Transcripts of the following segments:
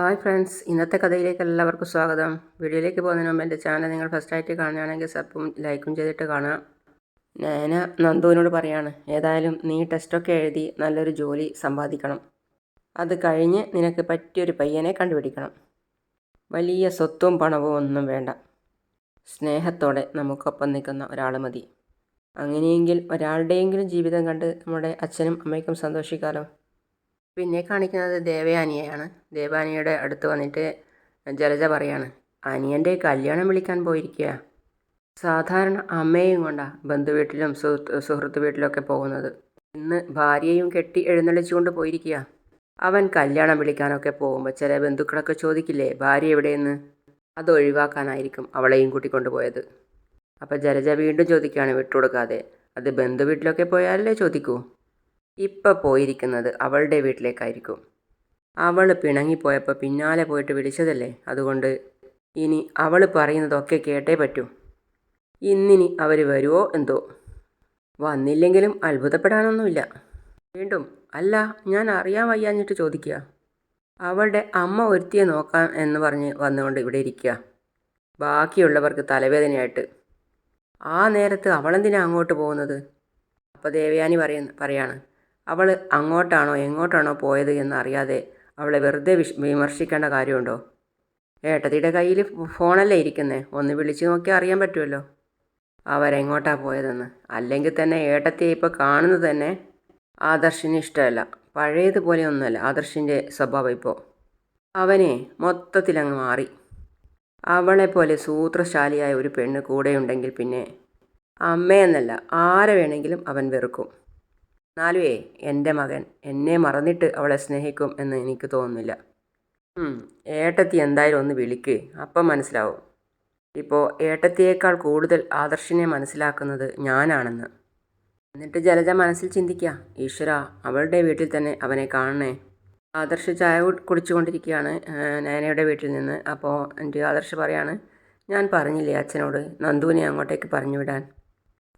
Hi friends ഇന്നത്തെ കഥയിലേക്ക് എല്ലാവർക്കും സ്വാഗതം. വീഡിയോയിലേക്ക് പോകുന്നതിന് മുമ്പ് എന്റെ ചാനൽ നിങ്ങൾ ഫസ്റ്റായിട്ട് കാണുകയാണെങ്കിൽ സബും ലൈക്കും ചെയ്തിട്ട് കാണാം നേന നന്ദുവിനോട് പറയാണ് ഏതായാലും നീ ടെസ്റ്റൊക്കെ എഴുതി നല്ലൊരു ജോലി സമ്പാദിക്കണം. അത് കഴിഞ്ഞ് നിനക്ക് പറ്റിയൊരു പയ്യനെ കണ്ടുപിടിക്കണം. വലിയ സ്വത്തും പണവും ഒന്നും വേണ്ട. സ്നേഹത്തോടെ നമുക്കൊപ്പം നിൽക്കുന്ന ഒരാൾ മതി. അങ്ങനെയെങ്കിൽ ഒരാളുടെയെങ്കിലും ജീവിതം കണ്ട് നമ്മുടെ അച്ഛനും അമ്മയ്ക്കും സന്തോഷിക്കാലോ? പിന്നെ കാണിക്കുന്നത് ദേവയാനിയെയാണ്. ദേവാനിയുടെ അടുത്ത് വന്നിട്ട് ജലജ പറയാണ് അനിയന്റെ കല്യാണം വിളിക്കാൻ പോയിരിക്കുക സാധാരണ അമ്മയും കൊണ്ടാണ് ബന്ധുവീട്ടിലും സുഹൃത്ത് സുഹൃത്ത് വീട്ടിലൊക്കെ പോകുന്നത്. ഇന്ന് ഭാര്യയും കെട്ടി എഴുന്നള്ളിച്ചുകൊണ്ട് പോയിരിക്കുക അവൻ കല്യാണം വിളിക്കാനൊക്കെ പോകുമ്പോൾ ചില ബന്ധുക്കളൊക്കെ ചോദിക്കില്ലേ ഭാര്യ എവിടെയെന്ന്? അത് ഒഴിവാക്കാനായിരിക്കും അവളെയും കൂട്ടിക്കൊണ്ടുപോയത് അപ്പോൾ ജലജ വീണ്ടും ചോദിക്കുകയാണ് വിട്ടുകൊടുക്കാതെ. അത് ബന്ധു ബന്ധുവീട്ടിലൊക്കെ പോയാലല്ലേ ചോദിക്കൂ? ഇപ്പം പോയിരിക്കുന്നത് അവളുടെ വീട്ടിലേക്കായിരിക്കും. അവൾ പിണങ്ങിപ്പോയപ്പോൾ പിന്നാലെ പോയിട്ട് വിളിച്ചതല്ലേ? അതുകൊണ്ട് ഇനി അവൾ പറയുന്നതൊക്കെ കേട്ടേ പറ്റൂ. ഇന്നിനി അവർ വരുമോ എന്തോ? വന്നില്ലെങ്കിലും അത്ഭുതപ്പെടാനൊന്നുമില്ല. വീണ്ടും അല്ല ഞാൻ അറിയാൻ വയ്യാഞ്ഞിട്ട് ചോദിക്കുക അവളുടെ അമ്മ ഒരുത്തിയെ നോക്കാം എന്ന് പറഞ്ഞ് വന്നുകൊണ്ട് ഇവിടെ ഇരിക്കുക ബാക്കിയുള്ളവർക്ക് തലവേദനയായിട്ട്. ആ നേരത്ത് അവളെന്തിനാ അങ്ങോട്ട് പോകുന്നത്? അപ്പോൾ ദേവയാനി പറയുന്ന പറയാണ് അവൾ അങ്ങോട്ടാണോ എങ്ങോട്ടാണോ പോയത് എന്നറിയാതെ അവളെ വെറുതെ വിഷ് വിമർശിക്കേണ്ട കാര്യമുണ്ടോ? ഏട്ടത്തിയുടെ കയ്യിൽ ഫോണല്ലേ ഇരിക്കുന്നേ. ഒന്ന് വിളിച്ചു നോക്കിയാൽ അറിയാൻ പറ്റുമല്ലോ അവരെങ്ങോട്ടാ പോയതെന്ന്. അല്ലെങ്കിൽ തന്നെ ഏട്ടത്തിയെ ഇപ്പോൾ കാണുന്നത് തന്നെ ആദർശിന് ഇഷ്ടമല്ല. പഴയതുപോലെ ഒന്നുമല്ല ആദർശിന്റെ സ്വഭാവം ഇപ്പോൾ അവനെ മൊത്തത്തിലങ്ങ് മാറി. അവളെപ്പോലെ സൂത്രശാലിയായ ഒരു പെണ്ണ് കൂടെയുണ്ടെങ്കിൽ പിന്നെ അമ്മയെന്നല്ല ആരെ വേണമെങ്കിലും അവൻ വെറുക്കും. എന്നാലുവേ എന്റെ മകൻ എന്നെ മറന്നിട്ട് അവളെ സ്നേഹിക്കും എന്ന് എനിക്ക് തോന്നുന്നില്ല. ഏട്ടത്തി എന്തായാലും ഒന്ന് വിളിക്ക് അപ്പം മനസ്സിലാവും. ഇപ്പോൾ ഏട്ടത്തിയേക്കാൾ കൂടുതൽ ആദർശിനെ മനസ്സിലാക്കുന്നത് ഞാനാണെന്ന്. എന്നിട്ട് ജലജ മനസ്സിൽ ചിന്തിക്കുക ഈശ്വര അവളുടെ വീട്ടിൽ തന്നെ അവനെ കാണണേ. ആദർശ് ചായ കുടിച്ചുകൊണ്ടിരിക്കുകയാണ് നയനയുടെ വീട്ടിൽ നിന്ന്. അപ്പോൾ എന്റെ ആദർശ് പറയാണ് ഞാൻ പറഞ്ഞില്ലേ അച്ഛനോട് നന്ദുവിനെ അങ്ങോട്ടേക്ക് പറഞ്ഞു വിടാൻ.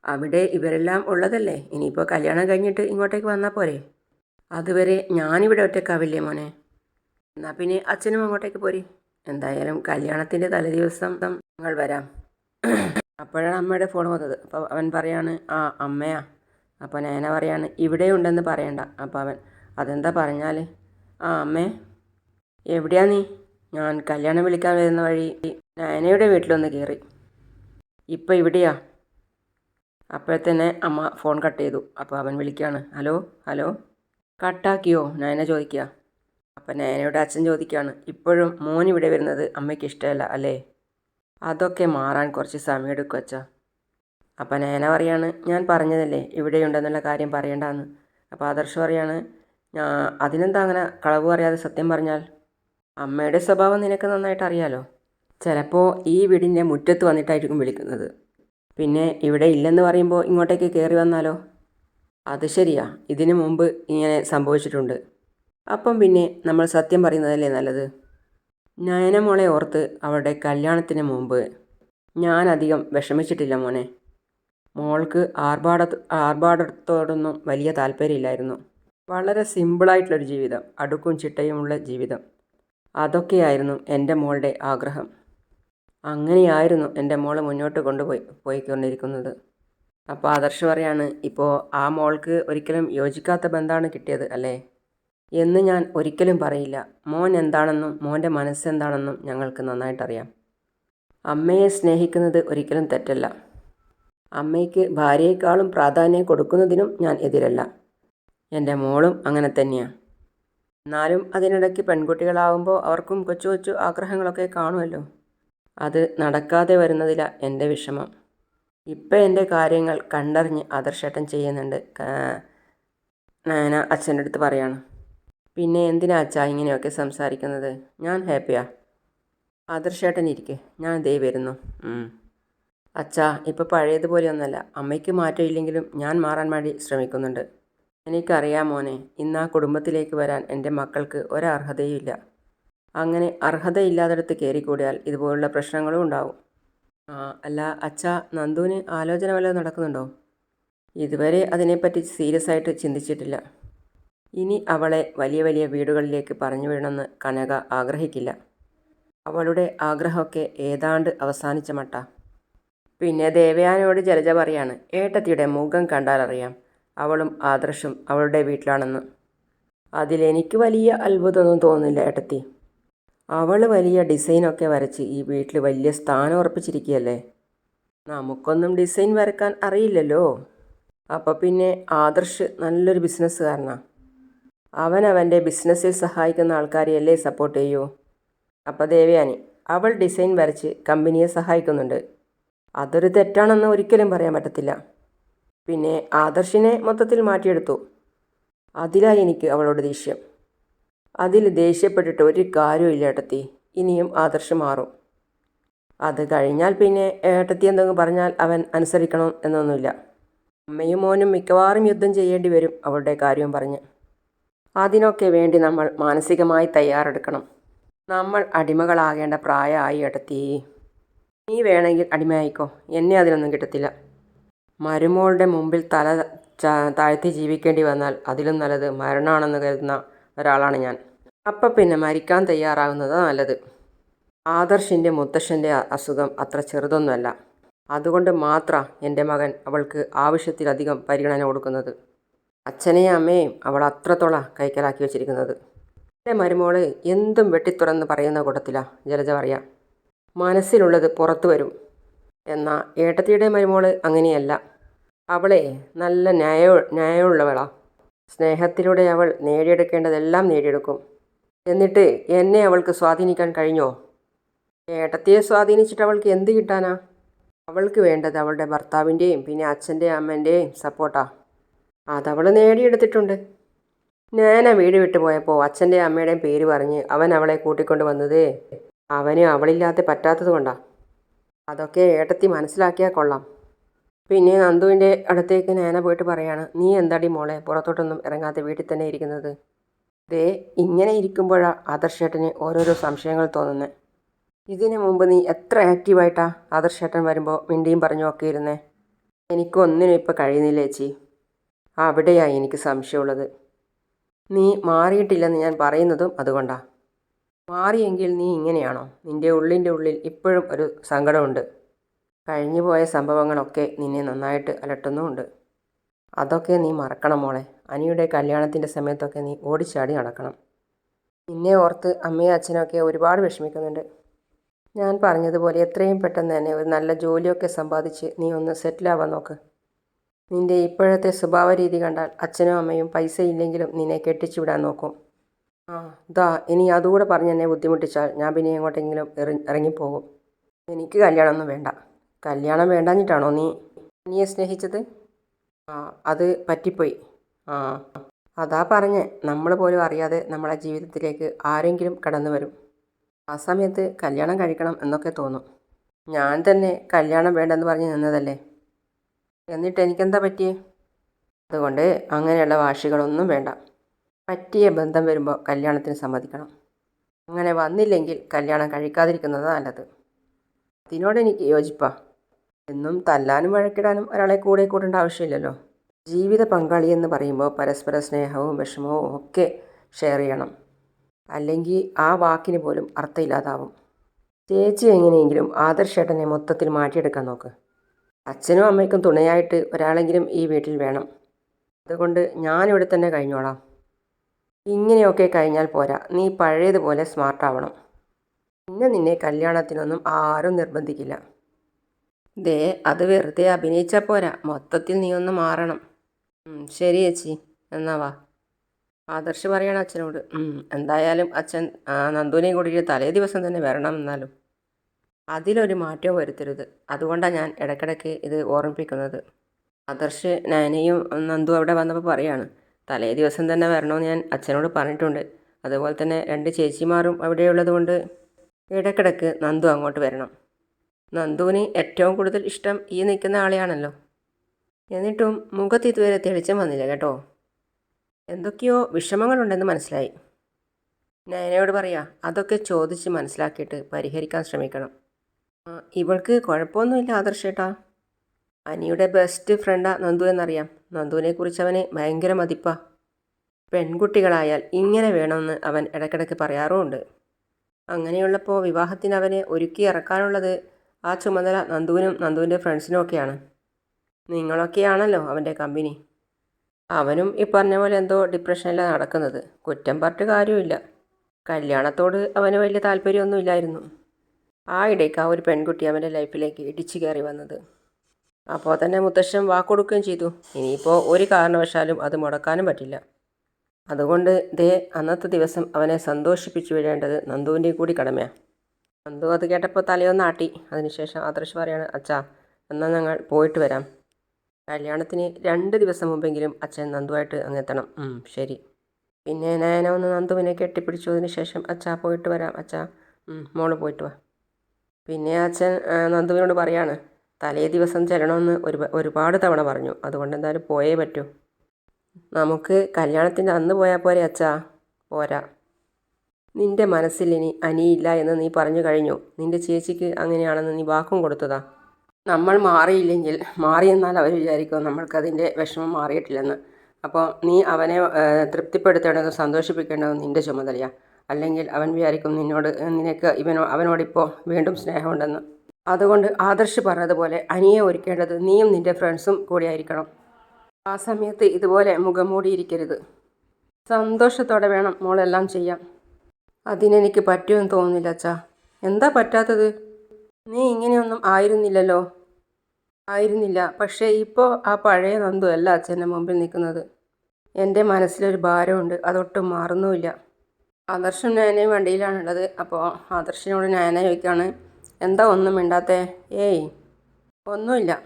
അവിടെ ഇവരെല്ലാം ഉള്ളതല്ലേ? ഇനിയിപ്പോൾ കല്യാണം കഴിഞ്ഞിട്ട് ഇങ്ങോട്ടേക്ക് വന്നാൽ പോരെ? അതുവരെ ഞാനിവിടെ ഒറ്റക്കാവില്ലേ മോനെ? എന്നാൽ പിന്നെ അച്ഛനും അങ്ങോട്ടേക്ക് പോരെ. എന്തായാലും കല്യാണത്തിന്റെ തലേദിവസം ഞങ്ങൾ വരാം. അപ്പോഴാണ് അമ്മയുടെ ഫോൺ വന്നത്. അപ്പോൾ അവൻ പറയാണ് ആ അമ്മയാ. അപ്പോൾ നേന പറയാണ് ഇവിടെ ഉണ്ടെന്ന് പറയണ്ട. അപ്പോൾ അവൻ അതെന്താ പറഞ്ഞാൽ ആ അമ്മേ. എവിടെയാ നീ? ഞാൻ കല്യാണം വിളിക്കാൻ വരുന്ന വഴി നയനയുടെ വീട്ടിലൊന്ന് കയറി ഇപ്പം ഇവിടെയാ? അപ്പോഴത്തന്നെ അമ്മ ഫോൺ കട്ട് ചെയ്തു. അപ്പോൾ അവൻ വിളിക്കുകയാണ് ഹലോ ഹലോ? കട്ടാക്കിയോ? നയന ചോദിക്കുക. അപ്പം നയനയുടെ അച്ഛൻ ചോദിക്കുകയാണ് ഇപ്പോഴും മോൻ ഇവിടെ വരുന്നത് അമ്മയ്ക്ക് ഇഷ്ടമല്ല അല്ലേ? അതൊക്കെ മാറാൻ കുറച്ച് സമയം എടുക്കും അച്ഛാ. അപ്പം നയന പറയാണ് ഞാൻ പറഞ്ഞതല്ലേ ഇവിടെയുണ്ടെന്നുള്ള കാര്യം പറയണ്ടെന്ന്. അപ്പോൾ ആദർശ് പറയാണ് അതിനെന്താ അങ്ങനെ കളവ് പറയാതെ സത്യം പറഞ്ഞാൽ? അമ്മയുടെ സ്വഭാവം നിനക്ക് നന്നായിട്ട് അറിയാലോ? ചിലപ്പോൾ ഈ വീടിന്റെ മുറ്റത്ത് വന്നിട്ടായിരിക്കും വിളിക്കുന്നത്. പിന്നെ ഇവിടെ ഇല്ലെന്ന് പറയുമ്പോൾ ഇങ്ങോട്ടേക്ക് കയറി വന്നാലോ? അത് ശരിയാ. ഇതിനു മുമ്പ് ഇങ്ങനെ സംഭവിച്ചിട്ടുണ്ട്. അപ്പം പിന്നെ നമ്മൾ സത്യം പറയുന്നതല്ലേ നല്ലത്? നയന മോളെ ഓർത്ത് അവളുടെ കല്യാണത്തിന് മുമ്പ് ഞാൻ അധികം വിഷമിച്ചിട്ടില്ല മോനെ. മോൾക്ക് ആർഭാട ആർഭാടത്തോടൊന്നും വലിയ താല്പര്യമില്ലായിരുന്നു. വളരെ സിമ്പിളായിട്ടുള്ളൊരു ജീവിതം. അടുക്കും ചിട്ടയുമുള്ള ജീവിതം. അതൊക്കെയായിരുന്നു എന്റെ മോളുടെ ആഗ്രഹം. അങ്ങനെയായിരുന്നു എന്റെ മോളെ മുന്നോട്ട് കൊണ്ടുപോയി പോയിക്കൊണ്ടിരിക്കുന്നത്. അപ്പോൾ ആദർശ് പറയാണ് ഇപ്പോൾ ആ മോൾക്ക് ഒരിക്കലും യോജിക്കാത്ത ബന്ധമാണ് കിട്ടിയത് അല്ലേ? എന്ന് ഞാൻ ഒരിക്കലും പറയില്ല. മോൻ എന്താണെന്നും മോന്റെ മനസ്സെന്താണെന്നും ഞങ്ങൾക്ക് നന്നായിട്ടറിയാം. അമ്മയെ സ്നേഹിക്കുന്നത് ഒരിക്കലും തെറ്റല്ല. അമ്മയ്ക്ക് ഭാര്യയെക്കാളും പ്രാധാന്യം കൊടുക്കുന്നതിനും ഞാൻ എതിരല്ല. എന്റെ മോളും അങ്ങനെ തന്നെയാണ് എന്നാലും അതിനിടയ്ക്ക് പെൺകുട്ടികളാവുമ്പോൾ അവർക്കും കൊച്ചു കൊച്ചു ആഗ്രഹങ്ങളൊക്കെ കാണുമല്ലോ. അത് നടക്കാതെ വരുന്നതില എന്റെ വിഷമം. ഇപ്പം എന്റെ കാര്യങ്ങൾ കണ്ടറിഞ്ഞ് ആദർശേട്ടൻ ചെയ്യുന്നുണ്ട്. ഞാൻ അച്ഛന്റെ അടുത്ത് പറയാണ്. പിന്നെ എന്തിനാ അച്ഛാ ഇങ്ങനെയൊക്കെ സംസാരിക്കുന്നത്? ഞാൻ ഹാപ്പിയാ. ആദർശേട്ടൻ ഇരിക്കെ. ഞാൻ ദേ വരുന്നു. അച്ഛാ ഇപ്പോൾ പഴയതുപോലെയൊന്നല്ല അമ്മയ്ക്ക് മാറ്റമില്ലെങ്കിലും ഞാൻ മാറാൻ വേണ്ടി ശ്രമിക്കുന്നുണ്ട്. എനിക്കറിയാം മോനെ ഇന്ന് ആ കുടുംബത്തിലേക്ക് വരാൻ എന്റെ മക്കൾക്ക് ഒരർഹതയും അങ്ങനെ അർഹതയില്ലാത്തടത്ത് കയറിക്കൂടിയാൽ ഇതുപോലുള്ള പ്രശ്നങ്ങളും ഉണ്ടാവും. ആ അല്ല അച്ഛ നന്ദുവിന് ആലോചന വല്ലതും നടക്കുന്നുണ്ടോ? ഇതുവരെ അതിനെപ്പറ്റി സീരിയസ് ആയിട്ട് ചിന്തിച്ചിട്ടില്ല. ഇനി അവളെ വലിയ വലിയ വീടുകളിലേക്ക് പറഞ്ഞു വിടണമെന്ന് കനക ആഗ്രഹിക്കില്ല. അവളുടെ ആഗ്രഹമൊക്കെ ഏതാണ്ട് അവസാനിച്ച മട്ട. പിന്നെ ദേവയാനയോട് ജലജ പറയാണ് ഏട്ടത്തിയുടെ മുഖം കണ്ടാലറിയാം. അവളും ആദർശും അവളുടെ വീട്ടിലാണെന്ന്. അതിലെനിക്ക് വലിയ അത്ഭുതമൊന്നും തോന്നുന്നില്ല ഏട്ടത്തി. അവൾ വലിയ ഡിസൈനൊക്കെ വരച്ച് ഈ വീട്ടിൽ വലിയ സ്ഥാനം ഉറപ്പിച്ചിരിക്കുകയല്ലേ? നമുക്കൊന്നും ഡിസൈൻ വരക്കാൻ അറിയില്ലല്ലോ. അപ്പോൾ പിന്നെ ആദർശ് നല്ലൊരു ബിസിനസ്സുകാരനാണ് അവൻ അവന്റെ ബിസിനസ്സിൽ സഹായിക്കുന്ന ആൾക്കാരെയല്ലേ സപ്പോർട്ട് ചെയ്യൂ? അപ്പോൾ ദേവയാനി അവൾ ഡിസൈൻ വരച്ച് കമ്പനിയെ സഹായിക്കുന്നുണ്ട്. അതൊരു തെറ്റാണെന്ന് ഒരിക്കലും പറയാൻ പറ്റത്തില്ല. പിന്നെ ആദർശിനെ മൊത്തത്തിൽ മാറ്റിയെടുത്തു. അതിലായി എനിക്ക് അവളോട് ദേഷ്യം. അതിൽ ദേഷ്യപ്പെട്ടിട്ട് ഒരു കാര്യമില്ല ഏട്ടത്തി. ഇനിയും ആദർശം മാറും. അത് കഴിഞ്ഞാൽ പിന്നെ ഏട്ടത്തി എന്തെങ്കിലും പറഞ്ഞാൽ അവൻ അനുസരിക്കണം എന്നൊന്നുമില്ല. അമ്മയും മോനും മിക്കവാറും യുദ്ധം ചെയ്യേണ്ടി വരും അവളുടെ കാര്യം പറഞ്ഞ്. അതിനൊക്കെ വേണ്ടി നമ്മൾ മാനസികമായി തയ്യാറെടുക്കണം. നമ്മൾ അടിമകളാകേണ്ട പ്രായമായി ഏട്ടത്തി. നീ വേണമെങ്കിൽ അടിമയായിക്കോ. എന്നെ അതിനൊന്നും കിട്ടത്തില്ല. മരുമോളുടെ മുമ്പിൽ തല താഴ്ത്തി ജീവിക്കേണ്ടി വന്നാൽ അതിലും നല്ലത് മരണമാണെന്ന് കരുതുന്ന ഒരാളാണ് ഞാൻ. അപ്പം പിന്നെ മരിക്കാൻ തയ്യാറാകുന്നതാണ് നല്ലത്. ആദർശിന്റെ മുത്തശ്ശന്റെ അസുഖം അത്ര ചെറുതൊന്നുമല്ല. അതുകൊണ്ട് മാത്രം എന്റെ മകൻ അവൾക്ക് ആവശ്യത്തിലധികം പരിഗണന കൊടുക്കുന്നത്. അച്ഛനെയും അമ്മയെയും അവൾ അത്രത്തോളം കൈക്കലാക്കി വെച്ചിരിക്കുന്നത്. എന്റെ മരുമോൾ എന്തും വെട്ടിത്തുറന്ന് പറയുന്ന കൂട്ടത്തിലാണ് ജലജ പറയാം. മനസ്സിലുള്ളത് പുറത്തു വരും. എന്നാൽ ഏട്ടത്തിയുടെ മരുമോൾ അങ്ങനെയല്ല. അവളെ നല്ല ന്യായ ന്യായമുള്ളവളാ. സ്നേഹത്തിലൂടെ അവൾ നേടിയെടുക്കേണ്ടതെല്ലാം നേടിയെടുക്കും. എന്നിട്ട് എന്നെ അവൾക്ക് സ്വാധീനിക്കാൻ കഴിഞ്ഞോ? ഏട്ടത്തിയെ സ്വാധീനിച്ചിട്ട് അവൾക്ക് എന്ത് കിട്ടാനാ? അവൾക്ക് വേണ്ടത് അവളുടെ ഭർത്താവിന്റെയും പിന്നെ അച്ഛന്റെയും അമ്മേന്റെയും സപ്പോർട്ടാ. അതവൾ നേടിയെടുത്തിട്ടുണ്ട്. ഞാൻ ആ വീട് വിട്ടു പോയപ്പോൾ അച്ഛന്റെയും അമ്മയുടെയും പേര് പറഞ്ഞ് അവൻ അവളെ കൂട്ടിക്കൊണ്ട് വന്നത് അവന് അവളില്ലാതെ പറ്റാത്തത് കൊണ്ടാ അതൊക്കെ ഏട്ടത്തി മനസ്സിലാക്കിയാൽ കൊള്ളാം. പിന്നെ നന്ദുവിന്റെ അടുത്തേക്ക് നേന പോയിട്ട് പറയാണ് നീ എന്താടി മോളെ പുറത്തോട്ടൊന്നും ഇറങ്ങാതെ വീട്ടിൽ തന്നെ ഇരിക്കുന്നത്? ദേ ഇങ്ങനെ ഇരിക്കുമ്പോഴാണ് ആദർശേട്ടന് ഓരോരോ സംശയങ്ങൾ തോന്നുന്നത് ഇതിനു മുമ്പ് നീ എത്ര ആക്റ്റീവായിട്ടാ ആദർശേട്ടൻ വരുമ്പോൾ മിണ്ടിയും പറഞ്ഞു ഒക്കെ ഇരുന്നേ? എനിക്കൊന്നിനും ഇപ്പോൾ കഴിയുന്നില്ല ചേച്ചി? അവിടെയാണ് എനിക്ക് സംശയമുള്ളത്. നീ മാറിയിട്ടില്ലെന്ന് ഞാൻ പറയുന്നതും അതുകൊണ്ടാണ് മാറിയെങ്കിൽ നീ ഇങ്ങനെയാണോ? നിന്റെ ഉള്ളിന്റെ ഉള്ളിൽ ഇപ്പോഴും ഒരു സങ്കടമുണ്ട്. കഴിഞ്ഞുപോയ സംഭവങ്ങളൊക്കെ നിന്നെ നന്നായിട്ട് അലട്ടുന്നുമുണ്ട്. അതൊക്കെ നീ മറക്കണം മോളെ. അനിയുടെ കല്യാണത്തിന്റെ സമയത്തൊക്കെ നീ ഓടിച്ചാടി നടക്കണം. നിന്നെ ഓർത്ത് അമ്മയും അച്ഛനൊക്കെ ഒരുപാട് വിഷമിക്കുന്നുണ്ട്. ഞാൻ പറഞ്ഞതുപോലെ എത്രയും പെട്ടെന്ന് തന്നെ ഒരു നല്ല ജോലിയൊക്കെ സമ്പാദിച്ച് നീ ഒന്ന് സെറ്റിലാവാൻ നോക്ക്. നിന്റെ ഇപ്പോഴത്തെ സ്വഭാവ രീതി കണ്ടാൽ അച്ഛനും അമ്മയും പൈസ ഇല്ലെങ്കിലും നിന്നെ കെട്ടിച്ചു വിടാൻ നോക്കും. ആ ദാ ഇനി അതുകൂടെ പറഞ്ഞ് എന്നെ ബുദ്ധിമുട്ടിച്ചാൽ ഞാൻ പിന്നെ എങ്ങോട്ടെങ്കിലും ഇറങ്ങി ഇറങ്ങിപ്പോകും. എനിക്ക് കല്യാണമൊന്നും വേണ്ട. കല്യാണം വേണ്ടാഞ്ഞിട്ടാണോ നീ നീയെ സ്നേഹിച്ചത്? ആ അത് പറ്റിപ്പോയി. ആ അതാ പറഞ്ഞ്. നമ്മൾ പോലും അറിയാതെ നമ്മളെ ജീവിതത്തിലേക്ക് ആരെങ്കിലും കടന്നു വരും. ആ സമയത്ത് കല്യാണം കഴിക്കണം എന്നൊക്കെ തോന്നും. ഞാൻ തന്നെ കല്യാണം വേണ്ടെന്ന് പറഞ്ഞ് നിന്നതല്ലേ? എന്നിട്ട് എനിക്കെന്താ പറ്റിയേ? അതുകൊണ്ട് അങ്ങനെയുള്ള വാശികളൊന്നും വേണ്ട. പറ്റിയ ബന്ധം വരുമ്പോൾ കല്യാണത്തിന് സമ്മതിക്കണം. അങ്ങനെ വന്നില്ലെങ്കിൽ കല്യാണം കഴിക്കാതിരിക്കുന്നതാണ് നല്ലത്. അതിനോട് എനിക്ക് യോജിപ്പാ. എന്നും തല്ലാനും വഴക്കിടാനും ഒരാളെ കൂടെ കൂട്ടേണ്ട ആവശ്യമില്ലല്ലോ. ജീവിത പങ്കാളി എന്ന് പറയുമ്പോൾ പരസ്പര സ്നേഹവും വിഷമവും ഒക്കെ ഷെയർ ചെയ്യണം. അല്ലെങ്കിൽ ആ വാക്കിന് പോലും അർത്ഥമില്ലാതാവും. ചേച്ചി എങ്ങനെയെങ്കിലും ആദർശേട്ടനെ മൊത്തത്തിൽ മാറ്റിയെടുക്കാൻ നോക്ക്. അച്ഛനും അമ്മയ്ക്കും തുണയായിട്ട് ഒരാളെങ്കിലും ഈ വീട്ടിൽ വേണം. അതുകൊണ്ട് ഞാനിവിടെ തന്നെ കഴിഞ്ഞോളാം. ഇങ്ങനെയൊക്കെ കഴിഞ്ഞാൽ പോരാ. നീ പഴയതുപോലെ സ്മാർട്ടാവണം പിന്നെ നിന്നെ കല്യാണത്തിനൊന്നും ആരും നിർബന്ധിക്കില്ല. ദേ അത് വെറുതെ അഭിനയിച്ചാൽ പോരാ. മൊത്തത്തിൽ നീ ഒന്ന് മാറണം. ശരി ചേച്ചി. എന്നാ വാ. ആദർശ് പറയണം അച്ഛനോട്. എന്തായാലും അച്ഛൻ നന്ദുവിനെയും കൂടിയിട്ട് തലേ ദിവസം തന്നെ വരണം എന്നാലും. അതിലൊരു മാറ്റവും വരുത്തരുത്. അതുകൊണ്ടാണ് ഞാൻ ഇടയ്ക്കിടയ്ക്ക് ഇത് ഓർമ്മിപ്പിക്കുന്നത്. ആദർശ് നാനയും നന്ദു അവിടെ വന്നപ്പോൾ പറയാണ് തലേ ദിവസം തന്നെ വരണമെന്ന് ഞാൻ അച്ഛനോട് പറഞ്ഞിട്ടുണ്ട്. അതുപോലെ തന്നെ രണ്ട് ചേച്ചിമാരും അവിടെയുള്ളതുകൊണ്ട് ഇടയ്ക്കിടയ്ക്ക് നന്ദു അങ്ങോട്ട് വരണം. നന്ദുവിന് ഏറ്റവും കൂടുതൽ ഇഷ്ടം ഈ നിൽക്കുന്ന ആളെയാണല്ലോ. എന്നിട്ടും മുഖത്ത് ഇതുവരെ തെളിച്ചം വന്നില്ല കേട്ടോ. എന്തൊക്കെയോ വിഷമങ്ങളുണ്ടെന്ന് മനസ്സിലായി. നയനയോട് പറയാ അതൊക്കെ ചോദിച്ച് മനസ്സിലാക്കിയിട്ട് പരിഹരിക്കാൻ ശ്രമിക്കണം. ഇവൾക്ക് കുഴപ്പമൊന്നുമില്ല ആദർശേട്ടാ. അനിയുടെ ബെസ്റ്റ് ഫ്രണ്ടാ നന്ദു എന്നറിയാം. നന്ദുവിനെ കുറിച്ച് അവന് ഭയങ്കര മതിപ്പാ. പെൺകുട്ടികളായാൽ ഇങ്ങനെ വേണമെന്ന് അവൻ ഇടയ്ക്കിടയ്ക്ക് പറയാറുമുണ്ട്. അങ്ങനെയുള്ളപ്പോൾ വിവാഹത്തിന് അവനെ ഒരുക്കി ഇറക്കാനുള്ളത് ആ ചുമതല നന്ദുവിനും നന്ദുവിന്റെ ഫ്രണ്ട്സിനും ഒക്കെയാണ് നിങ്ങളൊക്കെയാണല്ലോ അവന്റെ കമ്പനി അവനും ഈ പറഞ്ഞ പോലെ എന്തോ ഡിപ്രഷനിലാണ് നടക്കുന്നത്. കുറ്റം പറഞ്ഞിട്ട് കാര്യമില്ല. കല്യാണത്തോട് അവന് വലിയ താല്പര്യമൊന്നുമില്ലായിരുന്നു. ആ ഇടയ്ക്ക് ആ ഒരു പെൺകുട്ടി അവന്റെ ലൈഫിലേക്ക് ഇടിച്ചു കയറി വന്നത്. അപ്പോൾ തന്നെ മുത്തശ്ശൻ വാക്കൊടുക്കുകയും ചെയ്തു. ഇനിയിപ്പോൾ ഒരു കാരണവശാലും അത് മുടക്കാനും പറ്റില്ല. അതുകൊണ്ട് ദേ അന്നത്തെ ദിവസം അവനെ സന്തോഷിപ്പിച്ചു വിടേണ്ടത് നന്ദുവിന്റെ കൂടി കടമയാണ്. നന്ദു അത് കേട്ടപ്പോൾ തലയൊന്നാട്ടി അതിനുശേഷം ആദർശ് പറയാണ് അച്ഛാ എന്നാൽ ഞങ്ങൾ പോയിട്ട് വരാം. കല്യാണത്തിന് രണ്ട് ദിവസം മുമ്പെങ്കിലും അച്ഛൻ നന്ദുവായിട്ട് അങ്ങെത്തണം. ശരി. പിന്നെ നയന ഒന്ന് നന്ദുവിനെ കെട്ടിപ്പിടിച്ചതിന് ശേഷം അച്ഛാ പോയിട്ട് വരാം അച്ഛാ. മോൾ പോയിട്ട് വാ. പിന്നെ അച്ഛൻ നന്ദുവിനോട് പറയാണ് തലേ ദിവസം ചെല്ലണമെന്ന് ഒരു ഒരുപാട് തവണ പറഞ്ഞു. അതുകൊണ്ട് എന്തായാലും പോയേ പറ്റൂ. നമുക്ക് കല്യാണത്തിന്റെ അന്ന് പോയാൽ പോരെ അച്ഛാ. പോരാ. നിന്റെ മനസ്സിൽ ഇനി അനിയില്ല എന്ന് നീ പറഞ്ഞു കഴിഞ്ഞു. നിന്റെ ചേച്ചിക്ക് അങ്ങനെയാണെന്ന് നീ വാക്കും കൊടുത്തതാ. നമ്മൾ മാറിയില്ലെങ്കിൽ മാറിയെന്നാൽ അവർ വിചാരിക്കും നമ്മൾക്കതിന്റെ വിഷമം മാറിയിട്ടില്ലെന്ന്. അപ്പോൾ നീ അവനെ തൃപ്തിപ്പെടുത്തേണ്ടതും സന്തോഷിപ്പിക്കേണ്ടതും നിന്റെ ചുമതലയാണ് അല്ലെങ്കിൽ അവൻ വിചാരിക്കും നിന്നോട് നിനക്ക് ഇവനോ അവനോടിപ്പോൾ വീണ്ടും സ്നേഹമുണ്ടെന്ന്. അതുകൊണ്ട് ആദർശ് പറഞ്ഞതുപോലെ അനിയെ ഒരുക്കേണ്ടത് നീയും നിന്റെ ഫ്രണ്ട്സും കൂടിയായിരിക്കണം ആ സമയത്ത് ഇതുപോലെ മുഖം മൂടിയിരിക്കരുത്. സന്തോഷത്തോടെ വേണം മോളെല്ലാം ചെയ്യാൻ. അതിനെനിക്ക് പറ്റുമെന്ന് തോന്നുന്നില്ല അച്ഛാ എന്താ പറ്റാത്തത്? നീ ഇങ്ങനെയൊന്നും ആയിരുന്നില്ലല്ലോ. ആയിരുന്നില്ല. പക്ഷേ ഇപ്പോൾ ആ പഴയ നന്ദു അല്ല അച്ഛന്റെ മുമ്പിൽ നിൽക്കുന്നത്. എന്റെ മനസ്സിലൊരു ഭാരമുണ്ട്. അതൊട്ടും മാറുന്നുമില്ല. ആദർശം നയനയും വണ്ടിയിലാണുള്ളത്. അപ്പോൾ ആദർശിനോട് നയന ചോദിക്കുകയാണ് എന്താ ഒന്നും മിണ്ടാത്തേ? ഏയ് ഒന്നുമില്ല.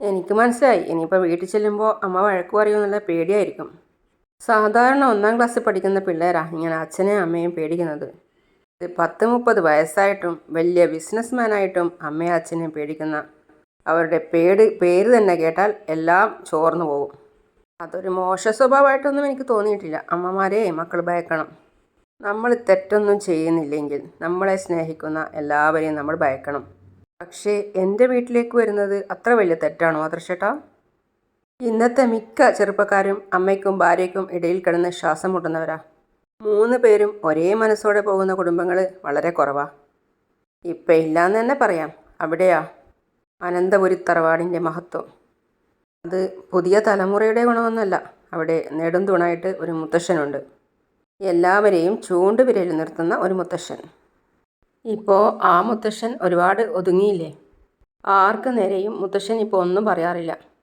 എനിക്ക് മനസ്സിലായി. ഇനിയിപ്പോൾ വീട്ടിൽ ചെല്ലുമ്പോൾ അമ്മ വഴക്ക് പറയുമെന്നുള്ള പേടിയായിരിക്കും. സാധാരണ ഒന്നാം ക്ലാസ്സിൽ പഠിക്കുന്ന പിള്ളേരാണ് ഇങ്ങനെ അച്ഛനെയും അമ്മയും പേടിക്കുന്നത്. പത്ത് മുപ്പത് വയസ്സായിട്ടും വലിയ ബിസിനസ്മാനായിട്ടും അമ്മയും അച്ഛനെയും പേടിക്കുന്ന അവരുടെ പേട് പേര് തന്നെ കേട്ടാൽ എല്ലാം ചോർന്നു പോകും. അതൊരു മോശ സ്വഭാവമായിട്ടൊന്നും എനിക്ക് തോന്നിയിട്ടില്ല. അമ്മമാരെ മക്കൾ ഭയക്കണം. നമ്മൾ തെറ്റൊന്നും ചെയ്യുന്നില്ലെങ്കിൽ നമ്മളെ സ്നേഹിക്കുന്ന എല്ലാവരെയും നമ്മൾ ഭയക്കണം. പക്ഷേ എന്റെ വീട്ടിലേക്ക് വരുന്നത് അത്ര വലിയ തെറ്റാണോ ആദർശേട്ടാ ഇന്നത്തെ മിക്ക ചെറുപ്പക്കാരും അമ്മയ്ക്കും ഭാര്യയ്ക്കും ഇടയിൽ കിടന്ന് ശ്വാസം മുട്ടുന്നവരാ. മൂന്ന് പേരും ഒരേ മനസ്സോടെ പോകുന്ന കുടുംബങ്ങൾ വളരെ കുറവാ. ഇപ്പം ഇല്ലാന്ന് തന്നെ പറയാം. അവിടെയാ അനന്തപുരി തറവാടിന്റെ മഹത്വം. അത് പുതിയ തലമുറയുടെ ഗുണമൊന്നുമല്ല. അവിടെ നെടും തൂണായിട്ട് ഒരു മുത്തശ്ശനുണ്ട്. എല്ലാവരെയും ചൂണ്ടുവിരലിൽ നിർത്തുന്ന ഒരു മുത്തശ്ശൻ. ഇപ്പോൾ ആ മുത്തശ്ശൻ ഒരുപാട് ഒതുങ്ങിയില്ലേ? ആർക്ക് നേരെയും മുത്തശ്ശൻ ഇപ്പോൾ ഒന്നും പറയാറില്ല.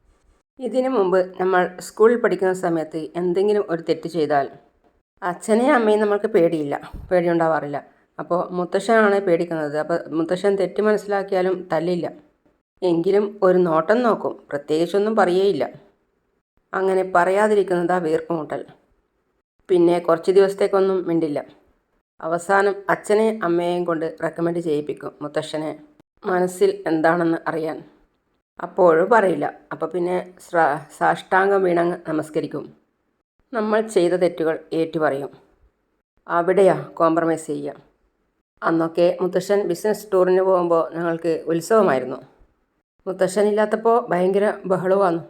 ഇതിനു മുമ്പ് നമ്മൾ സ്കൂളിൽ പഠിക്കുന്ന സമയത്ത് എന്തെങ്കിലും ഒരു തെറ്റ് ചെയ്താൽ അച്ഛനെയും അമ്മയും നമ്മൾക്ക് പേടിയില്ല പേടിയുണ്ടാവാറില്ല. അപ്പോൾ മുത്തശ്ശനാണ് പേടിക്കുന്നത്. അപ്പോൾ മുത്തശ്ശൻ തെറ്റ് മനസ്സിലാക്കിയാലും തല്ലില്ല. എങ്കിലും ഒരു നോട്ടം നോക്കും പ്രത്യേകിച്ചൊന്നും പറയുകയില്ല. അങ്ങനെ പറയാതിരിക്കുന്നതാ വീർപ്പുമുട്ടൽ പിന്നെ കുറച്ച് ദിവസത്തേക്കൊന്നും മിണ്ടില്ല. അവസാനം അച്ഛനെയും അമ്മയെയും കൊണ്ട് റെക്കമെൻഡ് ചെയ്യിപ്പിക്കും മുത്തശ്ശനെ മനസ്സിൽ എന്താണെന്ന് അറിയാൻ. അപ്പോഴും പറയില്ല. അപ്പോൾ പിന്നെ സാഷ്ടാംഗം വീണങ്ങ് നമസ്കരിക്കും. നമ്മൾ ചെയ്ത തെറ്റുകൾ ഏറ്റുപറയും അവിടെയാ കോംപ്രമൈസ് ചെയ്യുക അന്നൊക്കെ മുത്തശ്ശൻ ബിസിനസ് ടൂറിന് പോകുമ്പോൾ ഞങ്ങൾക്ക് ഉത്സവമായിരുന്നു. മുത്തശ്ശൻ ഇല്ലാത്തപ്പോൾ ഭയങ്കര ബഹളമാണ്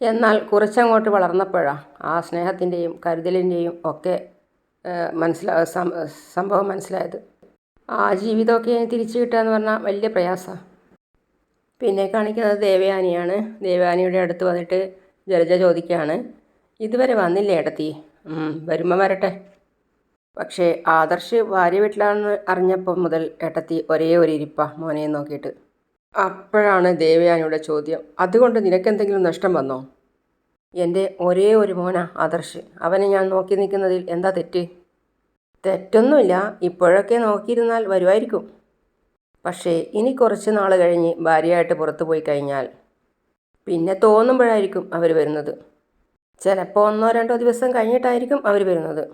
എന്നാൽ കുറച്ചങ്ങോട്ട് വളർന്നപ്പോഴാണ് ആ സ്നേഹത്തിന്റെയും കരുതലിന്റെയും ഒക്കെ മനസ്സിലാ സംഭവം മനസ്സിലായത്. ആ ജീവിതമൊക്കെ തിരിച്ചു കിട്ടുക എന്ന് പറഞ്ഞാൽ വലിയ പ്രയാസമാണ് പിന്നെ കാണിക്കുന്നത് ദേവയാനിയാണ്. ദേവയാനിയുടെ അടുത്ത് വന്നിട്ട് ജലജ ചോദിക്കുകയാണ്. ഇതുവരെ വന്നില്ലേ ഏട്ടത്തി ഉം, വരുമ്പോൾ വരട്ടെ. പക്ഷേ ആദർശ് ഭാര്യ വീട്ടിലാണെന്ന് അറിഞ്ഞപ്പോൾ മുതൽ ഏട്ടത്തി ഒരേ ഒരു ഇരിപ്പ മോനെ നോക്കിയിട്ട്. അപ്പോഴാണ് ദേവയാനിയുടെ ചോദ്യം അതുകൊണ്ട് നിനക്കെന്തെങ്കിലും നഷ്ടം വന്നോ? എന്റെ ഒരേ ഒരു മോനാ ആദർശ്. അവനെ ഞാൻ നോക്കി നിൽക്കുന്നതിൽ എന്താ തെറ്റ്? തെറ്റൊന്നുമില്ല. ഇപ്പോഴൊക്കെ നോക്കിയിരുന്നാൽ വരുമായിരിക്കും. പക്ഷേ ഇനി കുറച്ച് നാൾ കഴിഞ്ഞ് ഭാര്യയായിട്ട് പുറത്തു പോയി കഴിഞ്ഞാൽ പിന്നെ തോന്നുമ്പോഴായിരിക്കും അവർ വരുന്നത്. ചിലപ്പോൾ ഒന്നോ രണ്ടോ ദിവസം കഴിഞ്ഞിട്ടായിരിക്കും അവർ വരുന്നത്.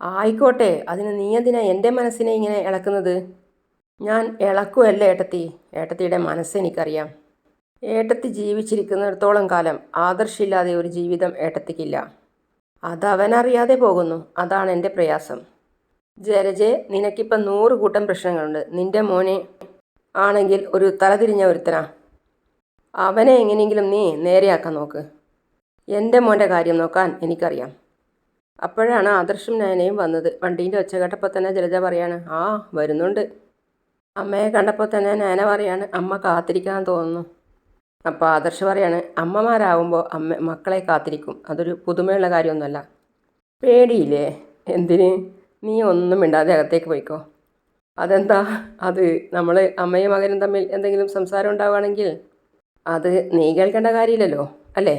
ആയിക്കോട്ടെ അതിന് നീ എന്തിനാ എന്റെ മനസ്സിനെ ഇങ്ങനെ ഇളക്കുന്നത്? ഞാൻ ഇളക്കുമല്ല ഏട്ടത്തി? ഏട്ടത്തിയുടെ മനസ്സെനിക്കറിയാം ഏട്ടത്തി ജീവിച്ചിരിക്കുന്നിടത്തോളം കാലം ആദർശില്ലാതെ ഒരു ജീവിതം ഏട്ടത്തിക്കില്ല. അതവനറിയാതെ പോകുന്നു. അതാണ് എന്റെ പ്രയാസം. ജലജെ നിനക്കിപ്പം നൂറ് കൂട്ടം പ്രശ്നങ്ങളുണ്ട്. നിന്റെ മോനെ ആണെങ്കിൽ ഒരു തലതിരിഞ്ഞ ഒരുത്തനാ. അവനെ എങ്ങനെയെങ്കിലും നീ നേരെയാക്കാൻ നോക്ക്. എന്റെ മോന്റെ കാര്യം നോക്കാൻ എനിക്കറിയാം. അപ്പോഴാണ് ആദർശും നയനയും വന്നത്. വണ്ടീന്റെ ഒച്ച കേട്ടപ്പോൾ തന്നെ ജലജ പറയാണ് ആ വരുന്നുണ്ട്. അമ്മയെ കണ്ടപ്പോൾ തന്നെ നയന പറയാണ് അമ്മ കാത്തിരിക്കാൻ തോന്നുന്നു. അപ്പോൾ ആദർശ് പറയാണ് അമ്മമാരാകുമ്പോൾ അമ്മ മക്കളെ കാത്തിരിക്കും. അതൊരു പുതുമയുള്ള കാര്യമൊന്നുമല്ല. പേടിയില്ലേ? എന്തിന്? നീ ഒന്നും മിണ്ടാതെ അകത്തേക്ക് പോയിക്കോ. അതെന്താ? അത് നമ്മൾ അമ്മയും മകനും തമ്മിൽ എന്തെങ്കിലും സംസാരം ഉണ്ടാവുകയാണെങ്കിൽ അത് നീ കേൾക്കേണ്ട കാര്യമില്ലല്ലോ അല്ലേ?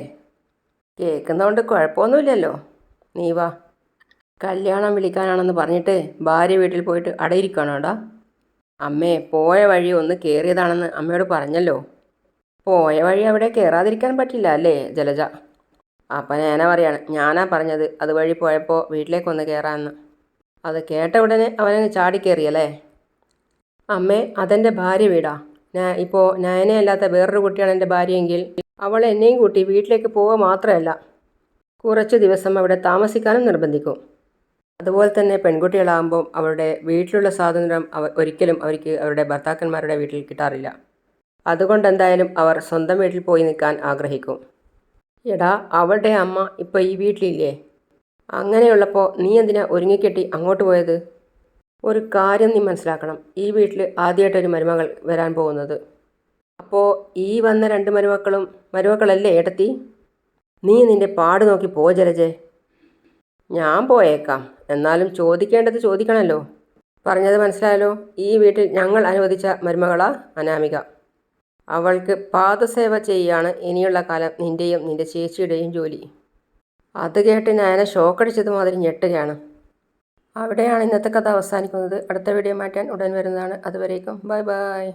കേൾക്കുന്നതുകൊണ്ട് കുഴപ്പമൊന്നുമില്ലല്ലോ. നീ വാ. കല്യാണം വിളിക്കാനാണെന്ന് പറഞ്ഞിട്ട് ഭാര്യ വീട്ടിൽ പോയിട്ട് അടയിരിക്കണോടാ അമ്മേ പോയ വഴി ഒന്ന് കയറിയതാണെന്ന് അമ്മയോട് പറഞ്ഞല്ലോ. പോയ വഴി അവിടെ കയറാതിരിക്കാൻ പറ്റില്ല അല്ലേ ജലജ? അപ്പം ഞാനാ പറയാണ് ഞാനാ പറഞ്ഞത് അതുവഴി പോയപ്പോൾ വീട്ടിലേക്കൊന്ന് കയറാമെന്ന് അത് കേട്ട ഉടനെ അവനങ്ങ് ചാടിക്കേറിയല്ലേ? അമ്മേ അതെന്റെ ഭാര്യ വീടാ. ഞാൻ ഇപ്പോൾ നയനയല്ലാത്ത വേറൊരു കുട്ടിയാണ് എന്റെ ഭാര്യയെങ്കിൽ അവൾ എന്നെയും കൂട്ടി വീട്ടിലേക്ക് പോവുക മാത്രമല്ല കുറച്ച് ദിവസം അവിടെ താമസിക്കാനും നിർബന്ധിക്കും. അതുപോലെ തന്നെ പെൺകുട്ടികളാകുമ്പം അവരുടെ വീട്ടിലുള്ള സ്വാതന്ത്ര്യം അവ ഒരിക്കലും അവർക്ക് അവരുടെ ഭർത്താക്കന്മാരുടെ വീട്ടിൽ കിട്ടാറില്ല. അതുകൊണ്ട് എന്തായാലും അവർ സ്വന്തം വീട്ടിൽ പോയി നിൽക്കാൻ ആഗ്രഹിക്കും. എടാ അവളുടെ അമ്മ ഇപ്പോൾ ഈ വീട്ടിലില്ലേ? അങ്ങനെയുള്ളപ്പോൾ നീ എന്തിനാ ഒരുങ്ങിക്കെട്ടി അങ്ങോട്ട് പോയത്? ഒരു കാര്യം നീ മനസ്സിലാക്കണം. ഈ വീട്ടിൽ ആദ്യമായിട്ടൊരു മരുമകൾ വരാൻ പോകുന്നത്. അപ്പോൾ ഈ വന്ന രണ്ട് മരുമക്കളും മരുമക്കളല്ലേ ഏട്ടത്തി? നീ നിന്റെ പാട് നോക്കി പോ ഞാൻ പോയേക്കാം. എന്നാലും ചോദിക്കേണ്ടത് ചോദിക്കണമല്ലോ പറഞ്ഞത് മനസ്സിലായല്ലോ? ഈ വീട്ടിൽ ഞങ്ങൾ അനുവദിച്ച മരുമകളാ അനാമിക. അവൾക്ക് പാദസേവ ചെയ്യാണ് ഇനിയുള്ള കാലം നിന്റെയും നിന്റെ ചേച്ചിയുടെയും ജോലി. അത് കേട്ട് ഞാൻ ഷോക്കടിച്ചത് മാതിരി ഞെട്ടുകയാണ്. അവിടെയാണ് ഇന്നത്തെ കഥ അവസാനിക്കുന്നത്. അടുത്ത വീഡിയോ മാറ്റാൻ ഉടൻ വരുന്നതാണ്. അതുവരേക്കും. Bye bye.